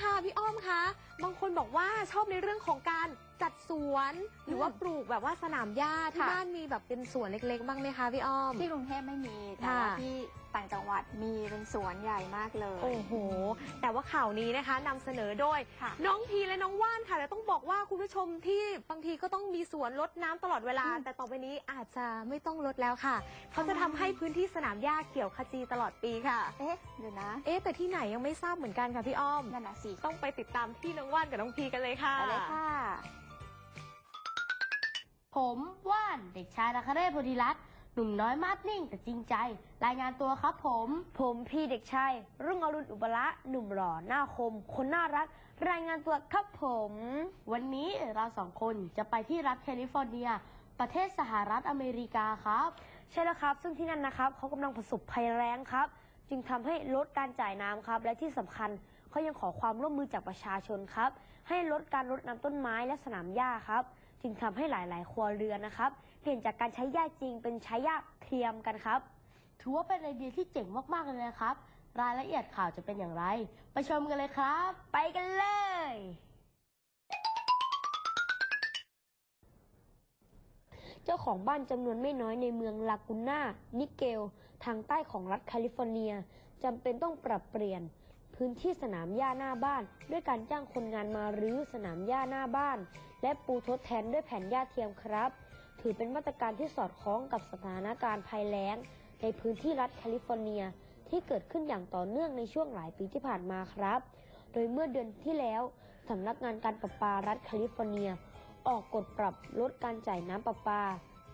ค่ะพี่อ้อมคะ บางคนบอกว่าชอบในเรื่องของการจัดสวน หรือว่าปลูกแบบว่าสนามหญ้าที่ค่ะ บ้านมีแบบเป็นสวนเล็กๆ บ้างไหมคะพี่อ้อม ที่กรุงเทพไม่มีแต่ค่ะว่าที่ต่างจังหวัดมีเป็นสวนใหญ่มากเลย โอ้โห แต่ว่าข่าวนี้นะคะนำเสนอโดย ค่ะ น้องพีและน้องว่านค่ะแล้วต้องบอกว่าคุณผู้ชมที่บางทีก็ต้องมีสวนรดน้ำตลอดเวลาแต่ต่อไปนี้อาจจะไม่ต้องรดแล้วค่ะ เขาจะทำให้พื้นที่สนามหญ้าเขียวขจีตลอดปีค่ะ เอ๊ะเดี๋ยวนะเอ๊ะแต่ที่ไหนยังไม่ทราบเหมือนกันค่ะพี่อ้อม นั่นน่ะสิต้องไปติดตามที่น้องว่านกับน้องพีกันเลยค่ะ ไปเลยค่ะ ผมว่านเด็กชายนาคเรศโพธิรัตน์หนุ่มน้อยมาดนิ่งแต่จริงใจ รายงานตัวครับผม ผมพี่เด็กชายรุ่งอรุณอุบละหนุ่มหล่อหน้าคม คนน่ารัก รายงานตัวครับผม วันนี้เราสองคนจะไปที่รัฐแคลิฟอร์เนีย ประเทศสหรัฐอเมริกาครับ ใช่แล้วครับ ซึ่งที่นั่นนะครับเขากำลังประสบภัยแรงครับ จึงทำให้ลดการจ่ายน้ำครับ และที่สำคัญ เขายังขอความร่วมมือจากประชาชนครับ ให้ลดการรดน้ำต้นไม้และสนามหญ้าครับจึงทำให้หลาย ๆ ครัวเรือนนะครับ เปลี่ยนจากการใช้หญ้าจริงเป็นใช้หญ้าเทียมกันครับ ถือว่าเป็นไอเดียที่เจ๋งมาก ๆ เลยนะครับ รายละเอียดข่าวจะเป็นอย่างไร ไปชมกันเลยครับ ไปกันเลย เจ้าของบ้านจำนวนไม่น้อยในเมืองลากูน่า นิเกล ทางใต้ของรัฐแคลิฟอร์เนียจำเป็นต้องปรับเปลี่ยน พื้นที่สนามหญ้าหน้าบ้าน ด้วยการจ้างคนงานมารื้อสนามหญ้าหน้าบ้าน และปูทดแทนด้วยแผ่นหญ้าเทียมครับ ถือเป็นมาตรการที่สอดคล้องกับสถานการณ์ภัยแล้ง ในพื้นที่รัฐแคลิฟอร์เนียที่เกิดขึ้นอย่างต่อเนื่องในช่วงหลายปีที่ผ่านมาครับ โดยเมื่อเดือนที่แล้วสำนักงานการประปารัฐแคลิฟอร์เนีย ออกกฎปรับลดการจ่ายน้ำประปา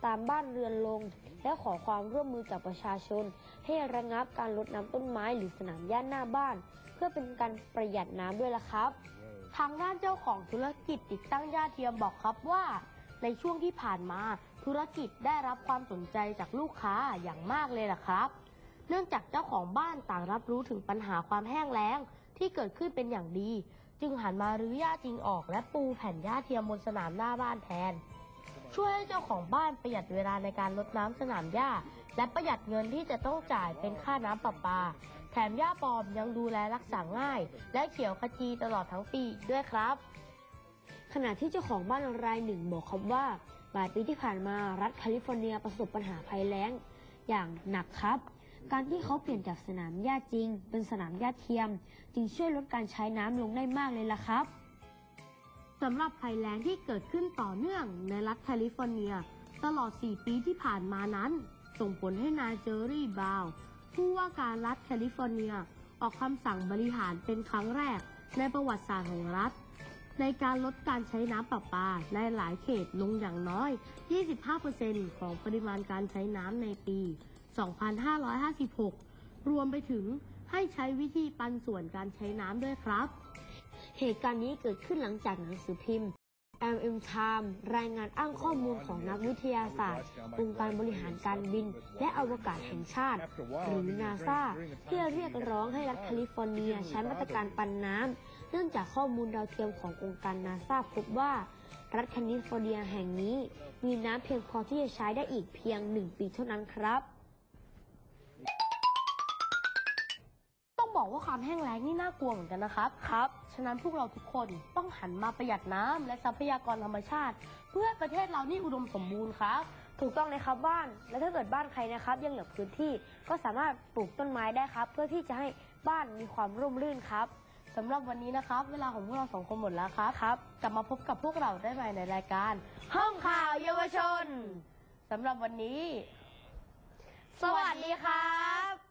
ตามบ้านเรือนลง และขอความร่วมมือจากประชาชน ให้ระงับการลดน้ำต้นไม้หรือสนามหญ้าหน้าบ้าน เพื่อเป็นการประหยัดน้ำด้วยละครับ ทางด้านเจ้าของธุรกิจติดตั้งหญ้าเทียมบอกครับว่า ในช่วงที่ผ่านมาธุรกิจได้รับความสนใจจากลูกค้าอย่างมากเลยล่ะครับ เนื่องจากเจ้าของบ้านต่างรับรู้ถึงปัญหาความแห้งแล้งที่เกิดขึ้นเป็นอย่างดี จึงหันมารื้อหญ้าจริงออกและปูแผ่นหญ้าเทียมบนสนามหน้าบ้านแทน ช่วยให้เจ้าของบ้านประหยัดเวลาในการรดน้ำสนามหญ้า และประหยัดเงินที่จะต้องจ่ายเป็นค่าน้ำประปา แถมหญ้าปลอมยังดูแลรักษาง่าย และเขียวขจีตลอดทั้งปีอีกด้วยครับ ขณะที่เจ้าของบ้านรายหนึ่งบอกครับว่าหลายปีที่ผ่านมารัฐแคลิฟอร์เนียประสบปัญหาภัยแล้งอย่างหนักครับ การที่เขาเปลี่ยนจากสนามหญ้าจริง เป็นสนามหญ้าเทียม จึงช่วยลดการใช้น้ำลงได้มากเลยล่ะครับ สำหรับภัยแล้งที่เกิดขึ้นต่อเนื่องในรัฐแคลิฟอร์เนีย ตลอด 4 ปีที่ผ่านมานั้น ส่งผลให้นายเจอรี่บาวน์ผู้ว่าการรัฐแคลิฟอร์เนีย ออกคำสั่งบริหารเป็นครั้งแรก ในประวัติศาสตร์ของรัฐ ในการลดการใช้น้ำประปาในหลายเขตลงอย่างน้อย 25%ของปริมาณการใช้น้ำในปี 2556 รวมไปถึงให้ใช้วิธีปันส่วนการใช้น้ำด้วยครับ เหตุการณ์นี้เกิดขึ้นหลังจากหนังสือพิมพ์ LM Time รายงานอ้างข้อมูลของนักวิทยาศาสตร์ องค์การบริหารการบิน และอวกาศแห่งชาติ หรือนาซาเพื่อเรียกร้องให้รัฐแคลิฟอร์เนียใช้มาตรการปันน้ำ เนื่องจากข้อมูลดาวเทียมขององค์การนาซาพบว่า รัฐแคลิฟอร์เนียแห่งนี้ มีน้ำเพียงพอที่จะใช้ได้อีกเพียงหนึ่งปีเท่านั้นครับ บอกว่าความแห้งแล้งนี่น่ากลัวเหมือนกันนะครับครับ ฉะนั้นพวกเราทุกคนต้องหันมาประหยัดน้ำและทรัพยากรธรรมชาติ เพื่อให้ประเทศเรานี่อุดมสมบูรณ์ครับ ถูกต้องเลยครับบ้าน และถ้าเกิดบ้านใครนะครับ ยังเหลือพื้นที่ก็สามารถปลูกต้นไม้ได้ครับ เพื่อที่จะให้บ้านมีความร่มรื่นครับ สำหรับวันนี้นะครับ เวลาของพวกเราสองคนหมดแล้วครับครับ กลับมาพบกับพวกเราได้ใหม่ในรายการ ห้องข่าวเยาวชน สำหรับวันนี้ สวัสดีครับ